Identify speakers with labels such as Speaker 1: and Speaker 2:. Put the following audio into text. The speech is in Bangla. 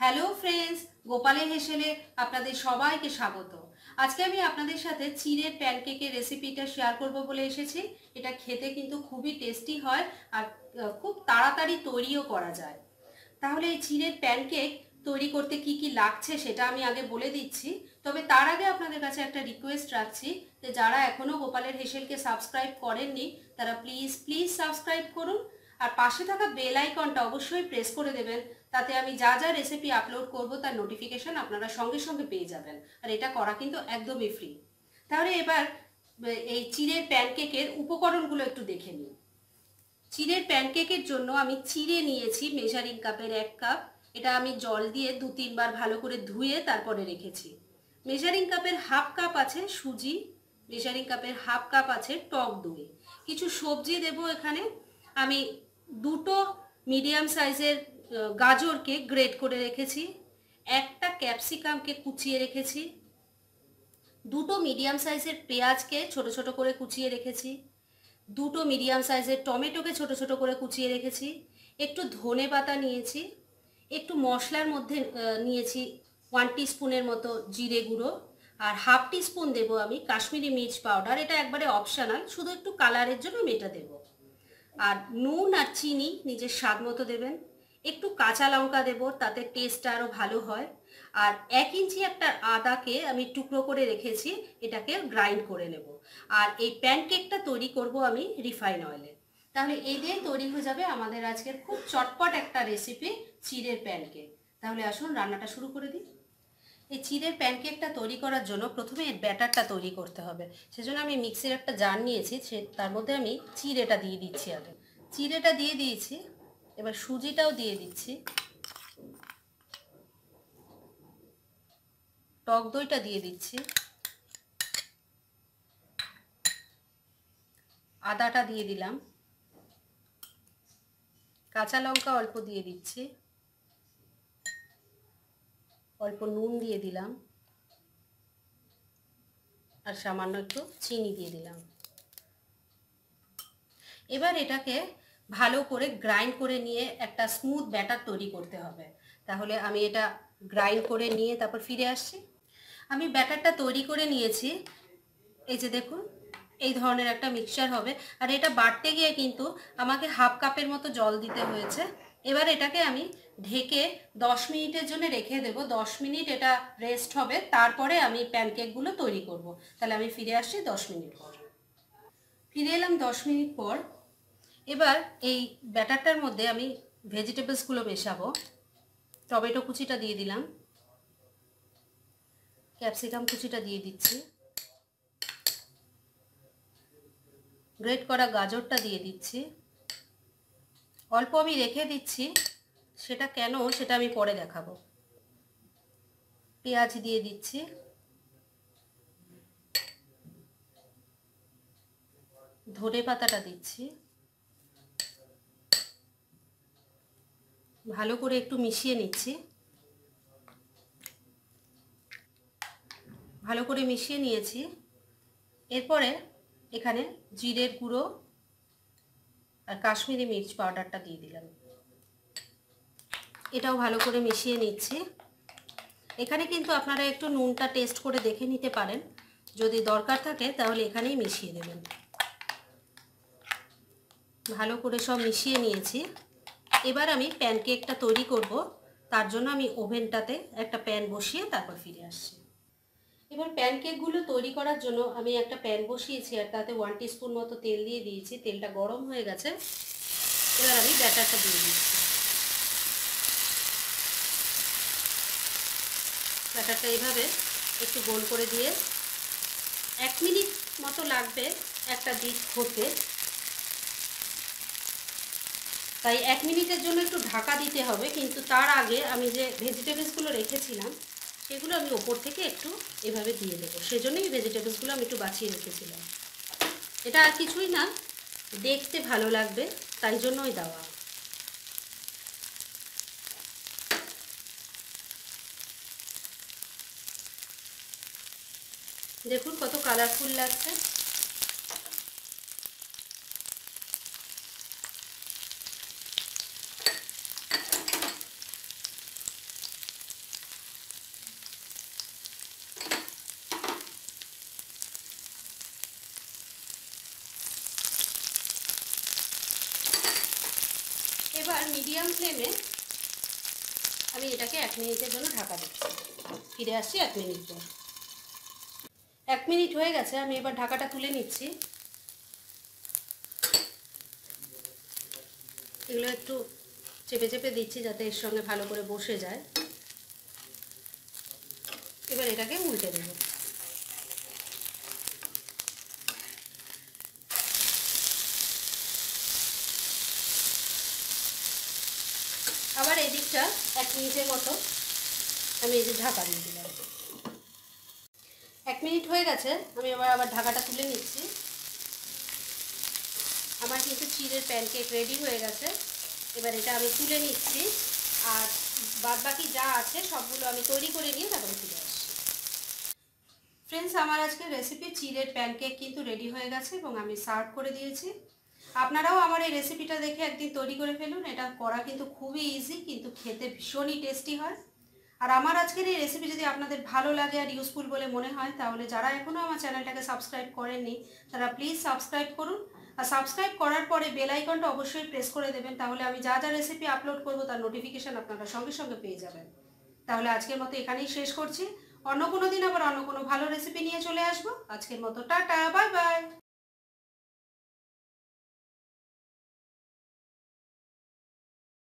Speaker 1: হ্যালো ফ্রেন্ডস গোপালের হেসেলে আপনাদের সবাইকে স্বাগত। আজকে আমি আপনাদের সাথে চিড়ের প্যানকেকের রেসিপিটা শেয়ার করব বলে এসেছি। এটা খেতে কিন্তু খুবই টেস্টি হয় আর খুব তাড়াতাড়ি তৈরিও করা যায়। তাহলে এই চিড়ের প্যানকেক তৈরি করতে কি কি লাগছে সেটা আমি আগে বলে দিচ্ছি। তবে তার আগে আপনাদের কাছে একটা রিকোয়েস্ট রাখছি যে যারা এখনও গোপালের হেসেলকে সাবস্ক্রাইব করেননি, তারা প্লিজ প্লিজ সাবস্ক্রাইব করুন। আর পাশে থাকা বেল আইকনটা অবশ্যই প্রেস করে দেবেন তাতে আমি যা যা রেসিপি আপলোড করব তার নোটিফিকেশন আপনারা সঙ্গে সঙ্গে পেয়ে যাবেন। আর এটা করা কিন্তু একদমই ফ্রি তাহলে এবার এই চিড়ের প্যানকেকের উপকরণগুলো একটু দেখে নিই। চিড়ের প্যানকেকের জন্য আমি চিড়ে নিয়েছি মেজারিং কাপের এক কাপ এটা আমি জল দিয়ে দু তিনবার ভালো করে ধুয়ে তারপরে রেখেছি। মেজারিং কাপের হাফ কাপ আছে সুজি মেজারিং কাপের হাফ কাপ আছে টক দই। কিছু সবজি দেব এখানে। আমি দুটো মিডিয়াম সাইজের গাজরকে গ্রেট করে রেখেছি, একটা ক্যাপসিকামকে কুচিয়ে রেখেছি, দুটো মিডিয়াম সাইজের পেঁয়াজকে ছোট ছোট করে কুচিয়ে রেখেছি, দুটো মিডিয়াম সাইজের টমেটোকে ছোট ছোট করে কুচিয়ে রেখেছি, একটু ধনে পাতা নিয়েছি, একটু মশলার মধ্যে নিয়েছি ওয়ান স্পুনের মতো জিরে গুঁড়ো, আর হাফ স্পুন দেবো আমি কাশ্মীরি মির্চ পাউডার এটা একবারে অপশনাল শুধু একটু কালারের জন্য আমি এটা দেবো। আর নুন আর চিনি নিজের স্বাদ মতো দেবেন। একটু কাঁচা লঙ্কা দেবো, তাতে টেস্টটা আরও ভালো হয়। আর এক ইঞ্চি একটা আদাকে আমি টুকরো করে রেখেছি, এটাকে গ্রাইন্ড করে নেব। আর এই প্যানকেকটা তৈরি করব আমি রিফাইন অয়েলে তাহলে এই দিয়ে তৈরি হয়ে যাবে আমাদের আজকের খুব চটপট একটা রেসিপি চিড়ের প্যানকেক তাহলে আসুন রান্নাটা শুরু করে দিই। এই চিড়ের প্যানকেকটা তৈরি করার জন্য প্রথমে এর ব্যাটারটা তৈরি করতে হবে। সেজন্য আমি মিক্সির একটা জার নিয়েছি, সে তার মধ্যে আমি চিড়েটা দিয়ে দিচ্ছি আগে। চিড়েটা দিয়ে দিয়েছি এবার সুজিটাও দিয়ে দিচ্ছি। টক দইটা দিয়ে দিচ্ছি। আদাটা দিয়ে দিলাম। কাঁচা লঙ্কা অল্প দিয়ে দিচ্ছি। অল্প নুন দিয়ে দিলাম। আর সামান্য একটু চিনি দিয়ে দিলাম। এবার এটাকে ভালো করে গ্রাইন্ড করে নিয়ে একটা স্মুথ ব্যাটার তৈরি করতে হবে। তাহলে আমি এটা গ্রাইন্ড করে নিয়ে তারপর ফিরে আসছি। আমি ব্যাটারটা তৈরি করে নিয়েছি। এই যে দেখুন, এই ধরনের একটা মিক্সচার হবে। আর এটা বাড়তে গিয়ে কিন্তু আমাকে হাফ কাপের মতো জল দিতে হয়েছে। এবার এটাকে আমি ঢেকে দশ মিনিটের জন্য রেখে দেবো। দশ মিনিট এটা রেস্ট হবে। তারপরে আমি প্যানকেকগুলো তৈরি করব। তাহলে আমি ফিরে আসছি দশ মিনিট পর। ফিরে এলাম দশ মিনিট পর। এবার এই ব্যাটারটার মধ্যে আমি ভেজিটেবলসগুলো মেশাবো। টমেটো কুচিটা দিয়ে দিলাম। ক্যাপসিকাম কুচিটা দিয়ে দিচ্ছি। গ্রেট করা গাজরটা দিয়ে দিচ্ছি। অল্প আমি রেখে দিচ্ছি, সেটা কেন সেটা আমি পরে দেখাবো। পেঁয়াজ দিয়ে দিচ্ছি। ধনে পাতাটা দিচ্ছি। ভালো করে একটু মিশিয়ে নিচ্ছি। ভালো করে মিশিয়ে নিয়েছি। এরপরে এখানে জিরের গুঁড়ো আর কাশ্মীরি মির্চ পাউডারটা দিয়ে দিলাম। এটাও ভালো করে মিশিয়ে নিচ্ছি। এখানে কিন্তু আপনারা একটু নুনটা টেস্ট করে দেখে নিতে পারেন। যদি দরকার থাকে তাহলে এখানেই মিশিয়ে দেবেন। ভালো করে সব মিশিয়ে নিয়েছি। এবার আমি প্যানকেকটা তৈরি করব। তার জন্য আমি ওভেনটাতে একটা প্যান বসিয়ে তারপর ফিরে আসছি। এবার প্যানকেকগুলো তৈরি করার জন্য আমি একটা প্যান বসিয়েছি আর তাতে ওয়ান স্পুন মতো তেল দিয়ে দিয়েছি। তেলটা গরম হয়ে গেছে। এবার আমি ব্যাটারটা দিয়ে দিচ্ছি। ব্যাটারটা এইভাবে একটু গোল করে দিয়ে এক মিনিট মতো লাগবে একটা দিক হতে। তাই এক মিনিটের জন্য একটু ঢাকা দিতে হবে, কিন্তু তার আগে আমি যে ভেজিটেবলসগুলো রেখেছিলাম, সেগুলো আমি ওপর থেকে একটু এভাবে দিয়ে দেবো। সেজন্যই ভেজিটেবলসগুলো আমি একটু বাছিয়ে রেখেছিলাম। এটা আর কিছুই না, দেখতে ভালো লাগবে, তাই জন্যই দেওয়া। দেখুন কত কালারফুল লাগছে। মিডিয়াম ফ্লেমে আমি এটাকে এক মিনিটের জন্য ঢাকা দিচ্ছি। ফিরে আসছি এক মিনিট পর। এক মিনিট হয়ে গেছে, আমি এবার ঢাকাটা তুলে নিচ্ছি। এগুলো একটু চেপে চেপে দিচ্ছি যাতে এর সঙ্গে ভালো করে বসে যায়। এবার এটাকে উল্টে দেবো আবার এই এক মিনিটের মতো আমি এই যে ঢাকা দিয়ে দিলাম। এক মিনিট হয়ে গেছে, আমি এবার আবার ঢাকাটা তুলে নিচ্ছি। আমার কিন্তু চিড়ের প্যানকেক রেডি হয়ে গেছে। এবার এটা আমি তুলে নিচ্ছি আর বাদ বাকি যা আছে সবগুলো আমি তৈরি করে নিয়ে তারপরে ফিরে আসছি। ফ্রেন্ডস আমার আজকে রেসিপি চিড়ের প্যানকেক কিন্তু রেডি হয়ে গেছে এবং আমি সার্ভ করে দিয়েছি। আপনারাও আমার এই রেসিপিটা দেখে একদিন তৈরি করে ফেলুন। এটা করা কিন্তু খুবই ইজি কিন্তু খেতে ভীষণই টেস্টি হয়। আর আমার আজকের এই রেসিপি যদি আপনাদের ভালো লাগে আর ইউজফুল বলে মনে হয়, তাহলে যারা এখনও আমার চ্যানেলটাকে সাবস্ক্রাইব করেননি, তারা প্লিজ সাবস্ক্রাইব করুন। আর সাবস্ক্রাইব করার পরে বেল আইকনটা অবশ্যই প্রেস করে দেবেন, তাহলে আমি যা যা রেসিপি আপলোড করব তার নোটিফিকেশান আপনারা সঙ্গে সঙ্গে পেয়ে যাবেন। তাহলে আজকের মতো এখানেই শেষ করছি। অন্য কোনো দিন আবার অন্য কোনো ভালো রেসিপি নিয়ে চলে আসব। আজকের মতো টাটা বাই বাই